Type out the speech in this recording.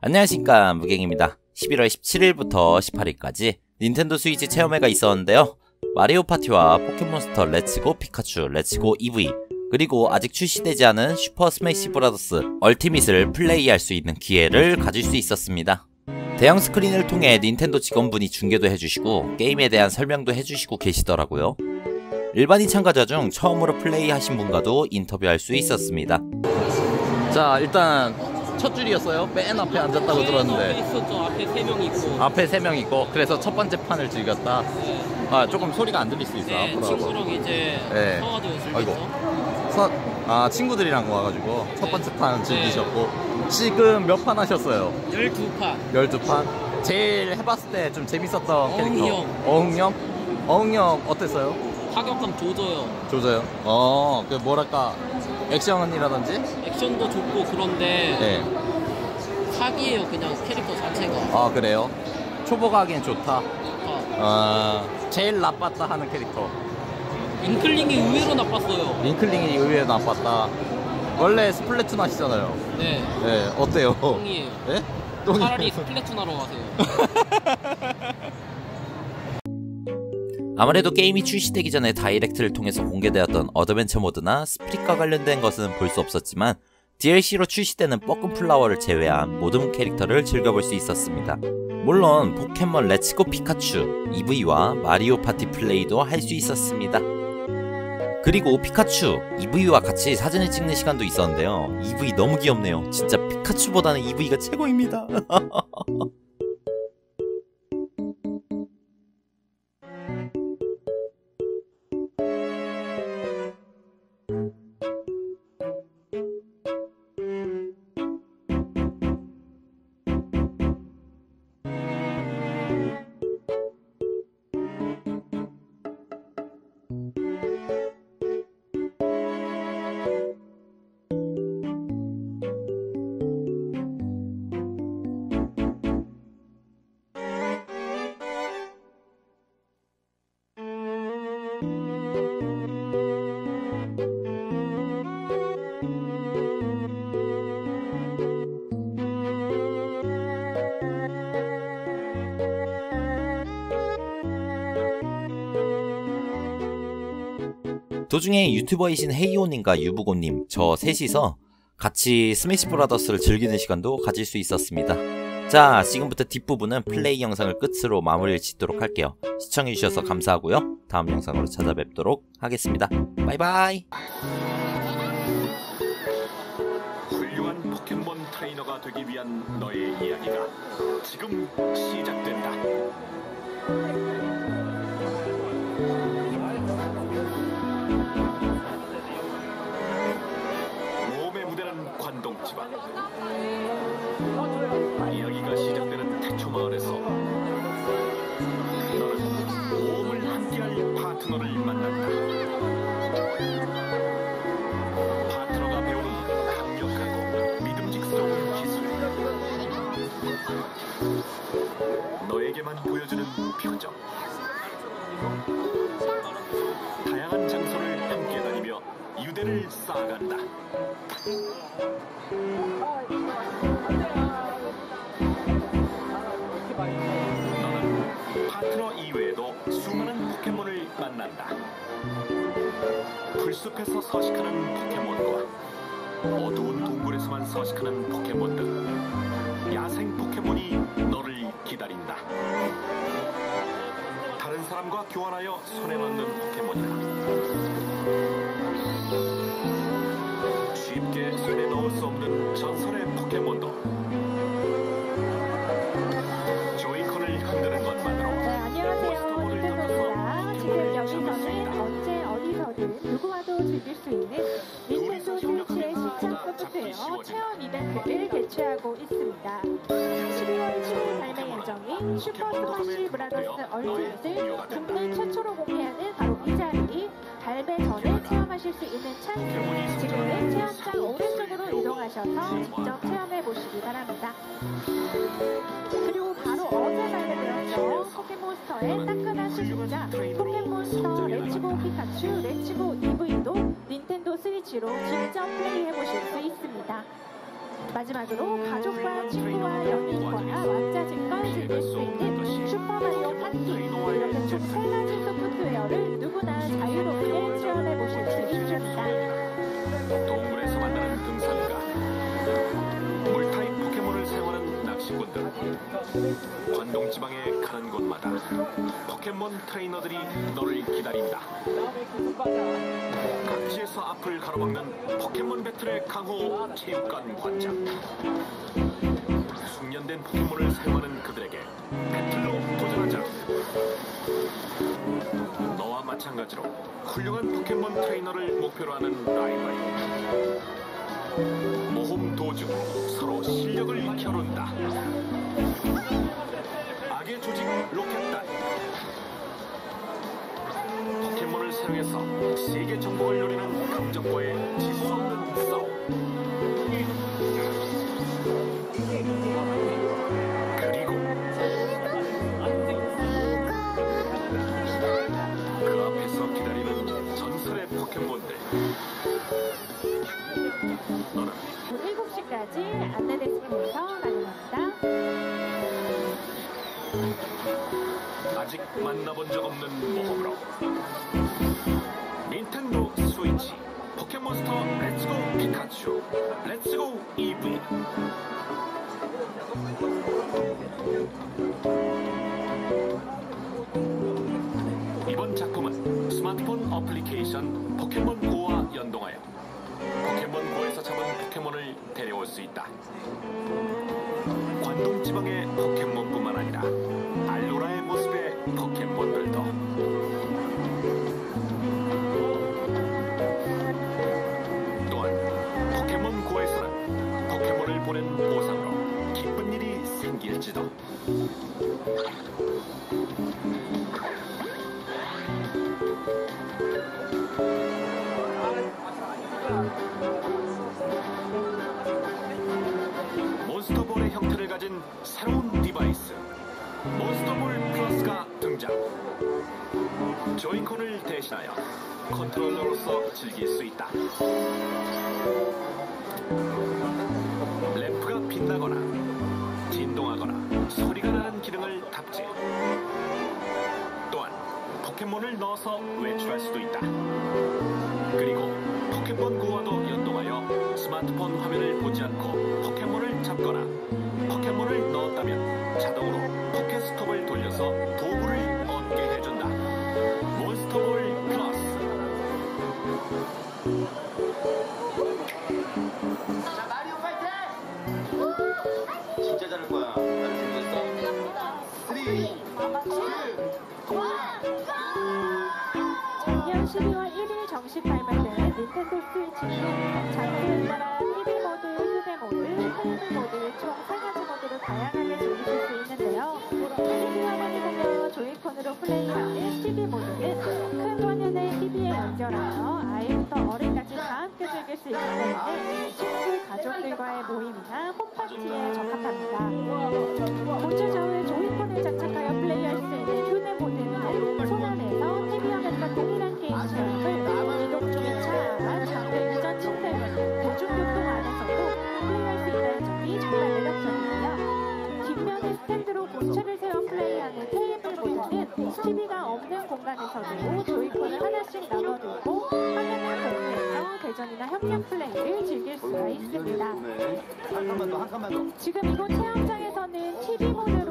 안녕하십니까 무갱입니다. 11월 17일부터 18일까지 닌텐도 스위치 체험회가 있었는데요. 마리오 파티와 포켓몬스터 레츠고 피카츄 레츠고 EV 그리고 아직 출시되지 않은 슈퍼 스매시 브라더스 얼티밋을 플레이할 수 있는 기회를 가질 수 있었습니다. 대형 스크린을 통해 닌텐도 직원분이 중계도 해주시고 게임에 대한 설명도 해주시고 계시더라고요. 일반인 참가자 중 처음으로 플레이하신 분과도 인터뷰할 수 있었습니다. 자 일단 첫 줄이었어요 맨 앞에 앉았다고 들었는데 있었죠. 앞에 세 명 있고. 앞에 세 명 있고 그래서 첫 번째 판을 즐겼다 네. 아 조금 소리가 안 들릴 수 있어 네, 앞으로 친구랑 이제 네. 연습 아이고. 서, 아 친구들이랑 와가지고 첫 네. 번째 판 즐기셨고 지금 몇 판 하셨어요? 12판. 12판? 제일 해봤을 때 좀 재밌었던 캐릭터. 어흥이 형? 어흥이 형 어땠어요? 타격감 조져요. 조져요? 어, 그 뭐랄까 액션이라든지? 액션도 좋고 그런데 네. 사기예요. 그냥 캐릭터 자체가. 아 그래요? 초보가 하기엔 좋다. 좋다. 아 제일 나빴다 하는 캐릭터. 인클링이 의외로 나빴어요. 링클링이 의외로 나빴다. 원래 스플래툰 하시잖아요. 네. 네, 어때요? 똥이에요. 네? 똥이 차라리 스플래툰 하러 가세요. 아무래도 게임이 출시되기 전에 다이렉트를 통해서 공개되었던 어드벤처 모드나 스프릿과 관련된 것은 볼 수 없었지만 DLC로 출시되는 뻐끔 플라워를 제외한 모든 캐릭터를 즐겨볼 수 있었습니다. 물론 포켓몬 렛츠고 피카츄, EV와 마리오 파티 플레이도 할 수 있었습니다. 그리고 피카츄, EV와 같이 사진을 찍는 시간도 있었는데요. EV 너무 귀엽네요. 진짜 피카츄보다는 EV가 최고입니다. 도중에 유튜버이신 헤이오님과 유부고님 저 셋이서 같이 스매시 브라더스를 즐기는 시간도 가질 수 있었습니다. 자 지금부터 뒷부분은 플레이 영상을 끝으로 마무리를 짓도록 할게요. 시청해주셔서 감사하고요. 다음 영상으로 찾아뵙도록 하겠습니다. 바이바이 훌륭한 포켓몬 트레이너가 되기 위한 너의 이야기가 지금 시작된다. 보여주는 표정. 다양한 장소를 함께 다니며 유대를 쌓아간다. 너는 파트너 이외에도 수많은 포켓몬을 만난다. 풀숲에서 서식하는 포켓몬과 어두운 동굴에서만 서식하는 포켓몬 등 야생 포켓몬 이 너를 기다린다. 다른 사람과 교환하여 손에 넣는 포켓몬이다. 쉽게 손에 넣을 수 없는 전설의 포켓몬도 조이콘을 흔드는 것만으로 네, 안녕하세요. 닌텐도입니다. 지금 여기서는 언제 어디서든 누구와도 즐길 수 있는 닌텐도 스위치의 신청 소프트웨어 체험 이벤트를 개최하고 있습니다. 12월 7일 발매 예정인 슈퍼 스마시 브라더스 얼티밋을 국내 최초로 공개하는 바로 이 자리 발매 전에 체험하실 수 있는 찬스 지금은 체험장 오른쪽으로 이동하셔서 직접 체험해 보시기 바랍니다. 그리고 바로 어제 발매되었죠. 포켓몬스터의 따끈한 수집자 포켓몬스터 레츠고 피카츄 레츠고 EV도 닌텐도 스위치로 직접 플레이해 보실 수 있습니다. 마지막으로 가족과 친구와 연인과 왕자진과 즐길 수 있는 슈퍼마리오 파티 이렇게 총세 가지 소프트웨어를 누구나 자유롭게 체험해 보실 수 있습니다. 동물에서 만나는 등산가 관동 지방에 가는 곳마다 포켓몬 트레이너들이 너를 기다린다. 각지에서 앞을 가로막는 포켓몬 배틀의 강호 체육관 관장. 숙련된 포켓몬을 사용하는 그들에게 배틀로 도전하자. 너와 마찬가지로 훌륭한 포켓몬 트레이너를 목표로 하는 라이벌 모험 도중 서로 실력을 겨룬다. 악의 조직 로켓단 포켓몬을 사용해서 세계 정복을 노리는 강적과의 질수 없는 싸움. 피카츄 렛츠고 EV 이번 작품은 스마트폰 어플리케이션 포켓몬고와 연동하여 포켓몬고에서 잡은 포켓몬을 데려올 수 있다. 관동 지방의 포켓몬뿐만 아니라 알로라의 모습의 포켓몬들 생길지도. 몬스터볼의 형태를 가진 새로운 디바이스. 몬스터볼 플러스가 등장. 조이콘을 대신하여 컨트롤러로서 즐길 수 있다. 램프가 빛나거나 진동하거나 소리가 나는 기능을 탑재 또한 포켓몬을 넣어서 외출할 수도 있다 그리고 포켓몬 고와도 연동하여 스마트폰 화면을 보지 않고 포켓몬을 잡거나 포켓몬을 넣었다면 자동으로 포켓스톱을 돌려서 도구를 얻게 해준다. 몬스터볼 플러스. 수 때문에 친구, 가족들과의 모임이나 홈파티에 적합합니다. 좌우에 조이콘을 장착하여 플레이할 수 있는 휴대 모드는 손 안에서 TV 화면과 동일한 게임 시험을 이동 중인 차, 장르 유전 침대 등 대중교통 안에서도 플레이할 수 있다는 점이 정말 매력적이고요. 뒷면에 스탠드로 본체를 세워 플레이하는 테이블 모드는 TV가 없는 공간에서도 조이콘을 하나씩 나눠두고 대전이나 협력 플레이를 즐길 수가 있습니다. 네. 지금 이곳 체험장에서는 TV 모드로